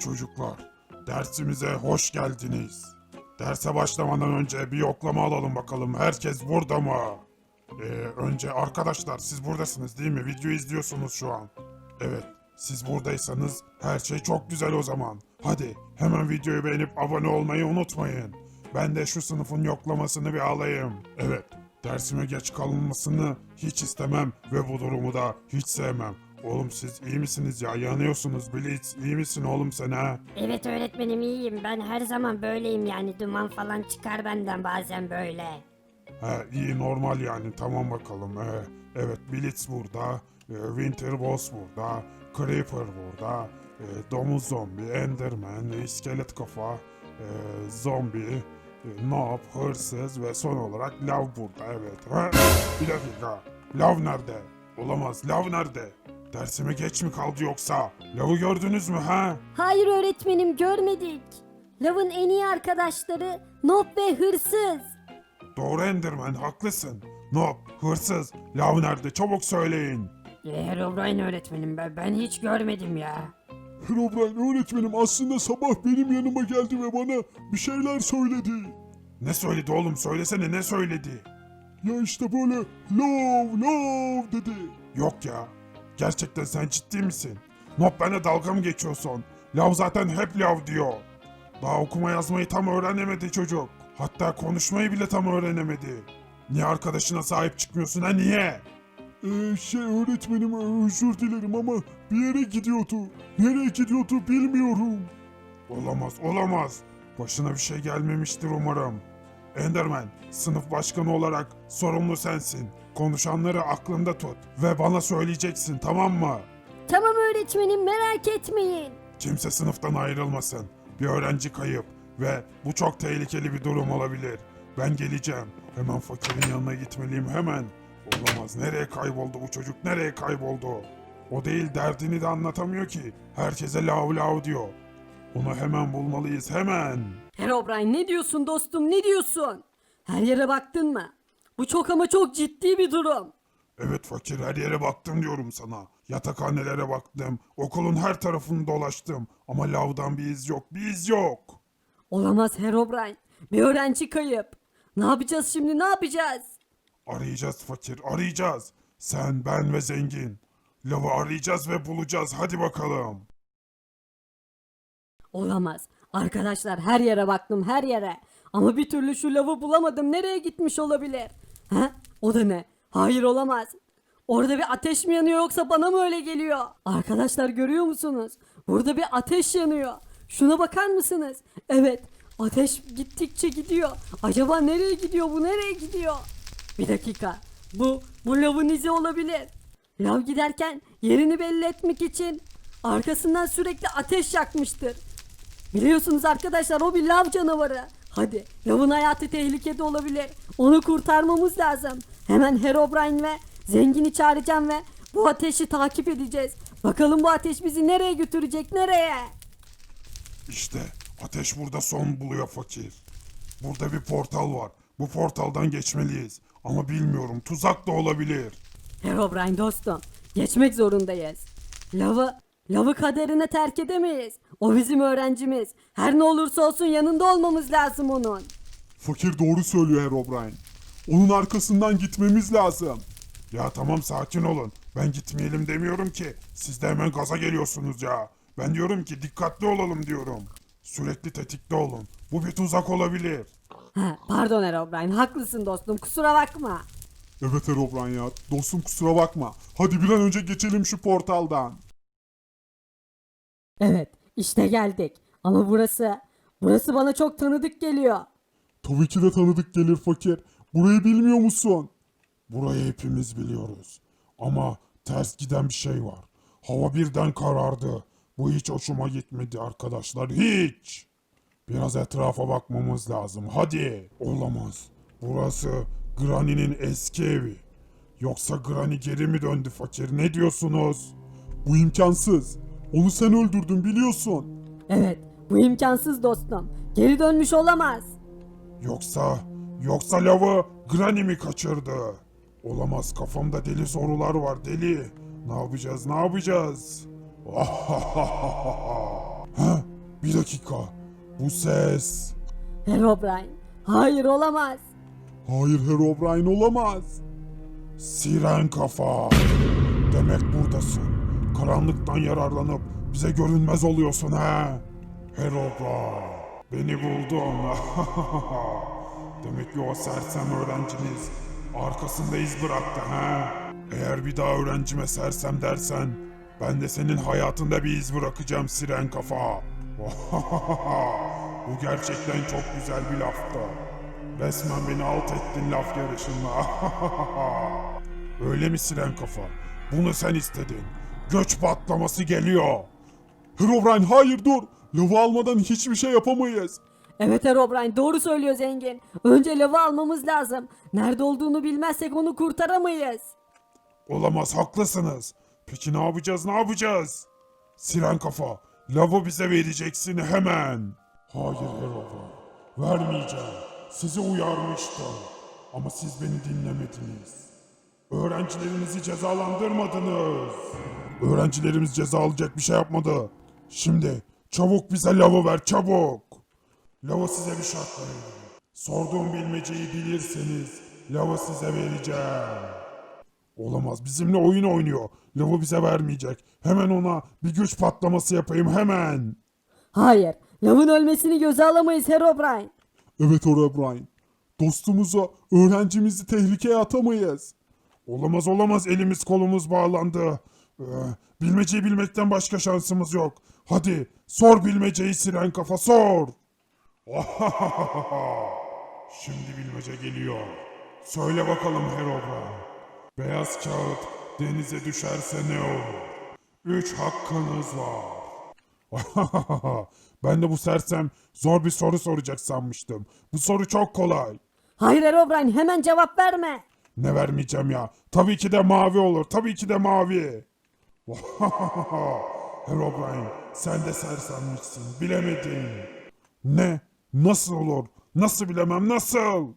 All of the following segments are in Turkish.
Çocuklar, dersimize hoş geldiniz. Derse başlamadan önce bir yoklama alalım bakalım. Herkes burada mı? Ee, önce arkadaşlar siz buradasınız değil mi? Video izliyorsunuz şu an. Evet, siz buradaysanız her şey çok güzel o zaman. Hadi hemen videoyu beğenip abone olmayı unutmayın. Ben de şu sınıfın yoklamasını bir alayım. Evet, dersime geç kalınmasını hiç istemem ve bu durumu da hiç sevmem. Oğlum siz iyi misiniz ya? Yanıyorsunuz Blitz. İyi misin oğlum sen ha? Evet öğretmenim iyiyim. Ben her zaman böyleyim yani. Duman falan çıkar benden bazen böyle. He iyi normal yani tamam bakalım. Ee, evet Blitz burada. e, Winter Boss burada. Creeper burada. e, Domuz zombi, Enderman, iskelet kafa, e, zombi, e, Nob, hırsız ve son olarak Lav burada evet. Ha? Bir dakika. Lav nerede? Olamaz. Lav nerede? Dersime geç mi kaldı yoksa? Lav'ı gördünüz mü ha? Hayır öğretmenim görmedik. Lav'ın en iyi arkadaşları Nob ve Hırsız. Doğru Enderman haklısın. Nob, hırsız, Lav nerede? Çabuk söyleyin. Herobrine öğretmenim ben, ben hiç görmedim ya. Herobrine öğretmenim aslında sabah benim yanıma geldi ve bana bir şeyler söyledi. Ne söyledi oğlum söylesene ne söyledi? Ya işte böyle love love dedi. Yok ya. Gerçekten sen ciddi misin? Nob bana dalga mı geçiyorsun? Lav zaten hep lav diyor. Daha okuma yazmayı tam öğrenemedi çocuk. Hatta konuşmayı bile tam öğrenemedi. Niye arkadaşına sahip çıkmıyorsun ha niye? Ee, şey öğretmenim özür dilerim ama bir yere gidiyordu. Nereye gidiyordu bilmiyorum. Olamaz olamaz. Başına bir şey gelmemiştir umarım. Enderman, sınıf başkanı olarak sorumlu sensin. Konuşanları aklında tut ve bana söyleyeceksin tamam mı? Tamam öğretmenim merak etmeyin. Kimse sınıftan ayrılmasın. Bir öğrenci kayıp ve bu çok tehlikeli bir durum olabilir. Ben geleceğim. Hemen fakirin yanına gitmeliyim hemen. Olamaz. Nereye kayboldu bu çocuk? Nereye kayboldu? O değil derdini de anlatamıyor ki. Herkese lav lav diyor. Onu hemen bulmalıyız hemen. Herobrine ne diyorsun dostum ne diyorsun? Her yere baktın mı? Bu çok ama çok ciddi bir durum. Evet fakir her yere baktım diyorum sana. Yatakhanelere baktım. Okulun her tarafını dolaştım. Ama lavdan bir iz yok. Bir iz yok. Olamaz Herobrine. Bir öğrenci kayıp. Ne yapacağız şimdi ne yapacağız? Arayacağız fakir, arayacağız. Sen, ben ve zengin. Lavı arayacağız ve bulacağız. Hadi bakalım. Olamaz. Arkadaşlar her yere baktım her yere. Ama bir türlü şu lavı bulamadım. Nereye gitmiş olabilir? He? O da ne? Hayır olamaz. Orada bir ateş mi yanıyor yoksa bana mı öyle geliyor? Arkadaşlar görüyor musunuz? Burada bir ateş yanıyor. Şuna bakar mısınız? Evet. Ateş gittikçe gidiyor. Acaba nereye gidiyor bu? Nereye gidiyor? Bir dakika. Bu bu lavın izi olabilir. Lav giderken yerini belli etmek için arkasından sürekli ateş yakmıştır. Biliyorsunuz arkadaşlar o bir lav canavarı. Hadi lavın hayatı tehlikede olabilir. Onu kurtarmamız lazım. Hemen Herobrine ve Zengin'i çağıracağım ve bu ateşi takip edeceğiz. Bakalım bu ateş bizi nereye götürecek nereye? İşte ateş burada son buluyor fakir. Burada bir portal var. Bu portaldan geçmeliyiz. Ama bilmiyorum tuzak da olabilir. Herobrine dostum geçmek zorundayız. Lavı, lavı kaderine terk edemeyiz. O bizim öğrencimiz. Her ne olursa olsun yanında olmamız lazım onun. Fakir doğru söylüyor Herobrine. Onun arkasından gitmemiz lazım. Ya tamam sakin olun. Ben gitmeyelim demiyorum ki. Siz de hemen gaza geliyorsunuz ya. Ben diyorum ki dikkatli olalım diyorum. Sürekli tetikte olun. Bu bir tuzak olabilir. Ha, pardon Herobrine haklısın dostum kusura bakma. Evet Herobrine ya dostum kusura bakma. Hadi bir an önce geçelim şu portaldan. Evet, işte geldik. Ama burası, burası bana çok tanıdık geliyor. Tabii ki de tanıdık gelir fakir. Burayı bilmiyor musun? Burayı hepimiz biliyoruz. Ama ters giden bir şey var. Hava birden karardı. Bu hiç hoşuma gitmedi arkadaşlar. Hiç. Biraz etrafa bakmamız lazım. Hadi. Olamaz. Burası Granny'nin eski evi. Yoksa Granny geri mi döndü fakir? Ne diyorsunuz? Bu imkansız. Onu sen öldürdün biliyorsun. Evet, bu imkansız dostum. Geri dönmüş olamaz. Yoksa, yoksa lavı Granny mi kaçırdı? Olamaz kafamda deli sorular var deli. Ne yapacağız ne yapacağız? Ha, bir dakika. Bu ses. Herobrine. Hayır olamaz. Hayır Herobrine olamaz. Siren kafa. Demek buradasın. Karanlıktan yararlanıp bize görünmez oluyorsun ha. Herobrine. Beni buldun. Demek ki o sersem öğrencimiz arkasında iz bıraktı ha. Eğer bir daha öğrencime sersem dersen ben de senin hayatında bir iz bırakacağım siren kafa. Bu gerçekten çok güzel bir laftı. Resmen beni alt ettin laf yarışında. Öyle mi siren kafa? Bunu sen istedin. Göç patlaması geliyor. Herobrine hayır dur. Lavı almadan hiçbir şey yapamayız. Evet Herobrine doğru söylüyor zengin. Önce lavı almamız lazım. Nerede olduğunu bilmezsek onu kurtaramayız. Olamaz haklısınız. Peki ne yapacağız ne yapacağız? Siren kafa lavı bize vereceksin hemen. Hayır Herobrine vermeyeceğim. Sizi uyarmıştım. Ama siz beni dinlemediniz. Öğrencilerinizi cezalandırmadınız. Öğrencilerimiz ceza alacak bir şey yapmadı. Şimdi çabuk bize lavı ver çabuk. Lavı size bir şart veriyorum. Sorduğum bilmeceyi bilirseniz lavı size vereceğim. Olamaz bizimle oyun oynuyor. Lavı bize vermeyecek. Hemen ona bir güç patlaması yapayım hemen. Hayır. Lavın ölmesini göze alamayız Herobrine. Evet Herobrine. Dostumuzu, öğrencimizi tehlikeye atamayız. Olamaz olamaz elimiz kolumuz bağlandı. Ee, bilmeceyi bilmekten başka şansımız yok. Hadi sor bilmeceyi siren kafa sor. Şimdi bilmece geliyor. Söyle bakalım Herobrine. Beyaz kağıt denize düşerse ne olur? Üç hakkınız var. ben de bu sersem zor bir soru soracak sanmıştım. Bu soru çok kolay. Hayır Herobrine hemen cevap verme. Ne vermeyeceğim ya? Tabii ki de mavi olur. Tabii ki de mavi. Herobrine sen de sersemmişsin. Bilemedin. Ne? Nasıl olur? Nasıl bilemem? Nasıl?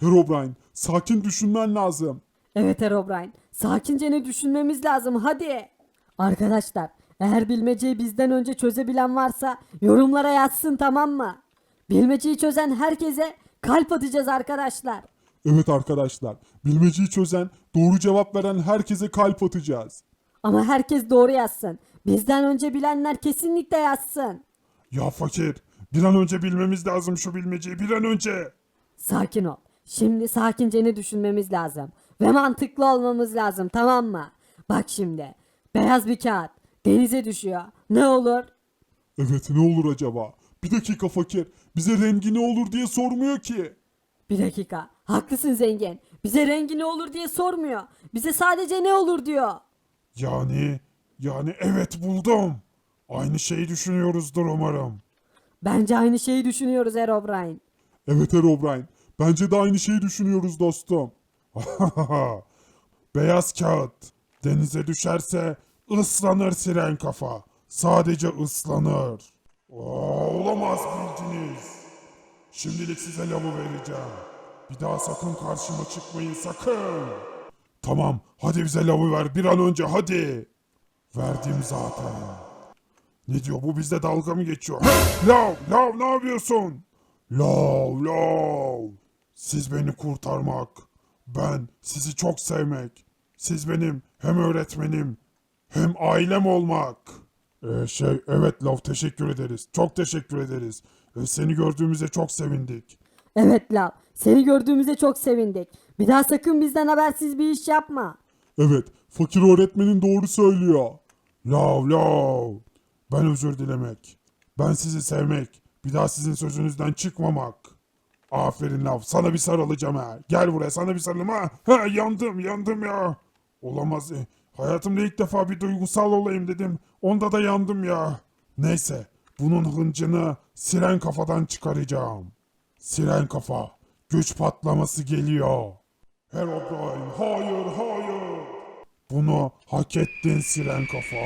Herobrine, sakin düşünmen lazım. Evet Herobrine. Sakince ne düşünmemiz lazım hadi. Arkadaşlar eğer bilmeceyi bizden önce çözebilen varsa yorumlara yazsın tamam mı? Bilmeceyi çözen herkese kalp atacağız arkadaşlar. Evet arkadaşlar, bilmeceyi çözen, doğru cevap veren herkese kalp atacağız. Ama herkes doğru yazsın. Bizden önce bilenler kesinlikle yazsın. Ya fakir. Bir an önce bilmemiz lazım şu bilmeceyi. Bir an önce. Sakin ol. Şimdi sakince ne düşünmemiz lazım. Ve mantıklı olmamız lazım tamam mı? Bak şimdi. Beyaz bir kağıt. Denize düşüyor. Ne olur? Evet ne olur acaba? Bir dakika fakir, bize rengi ne olur diye sormuyor ki. Bir dakika. Haklısın zengin. Bize rengi ne olur diye sormuyor. Bize sadece ne olur diyor. Yani, yani evet buldum. Aynı şeyi düşünüyoruzdur umarım. Bence aynı şeyi düşünüyoruz Herobrine. Evet Herobrine, bence de aynı şeyi düşünüyoruz dostum. Beyaz kağıt. Denize düşerse ıslanır siren kafa. Sadece ıslanır. Oo, olamaz bildiniz. Şimdilik size lavı vereceğim. Bir daha sakın karşıma çıkmayın sakın. Tamam hadi bize lavı ver bir an önce hadi. Verdim zaten. Ne diyor bu bizde dalga mı geçiyor? Lav lav ne yapıyorsun? Lav lav. Siz beni kurtarmak. Ben sizi çok sevmek. Siz benim hem öğretmenim hem ailem olmak. Ee, şey evet Lav teşekkür ederiz. Çok teşekkür ederiz. Ee, seni gördüğümüze çok sevindik. Evet Lav. Seni gördüğümüze çok sevindik. Bir daha sakın bizden habersiz bir iş yapma. Evet, fakir öğretmenin doğru söylüyor. Lav lav. Ben özür dilemek. Ben sizi sevmek. Bir daha sizin sözünüzden çıkmamak. Aferin Lav. Sana bir sarılacağım ha. Gel buraya sana bir sarılayım ha. Ha yandım yandım ya. Olamaz. e, Hayatımda ilk defa bir duygusal olayım dedim. Onda da yandım ya. Neyse. Bunun hıncını siren kafadan çıkaracağım. Siren kafa. Güç patlaması geliyor. Herobrine. Hayır hayır. Bunu hak ettin siren kafa.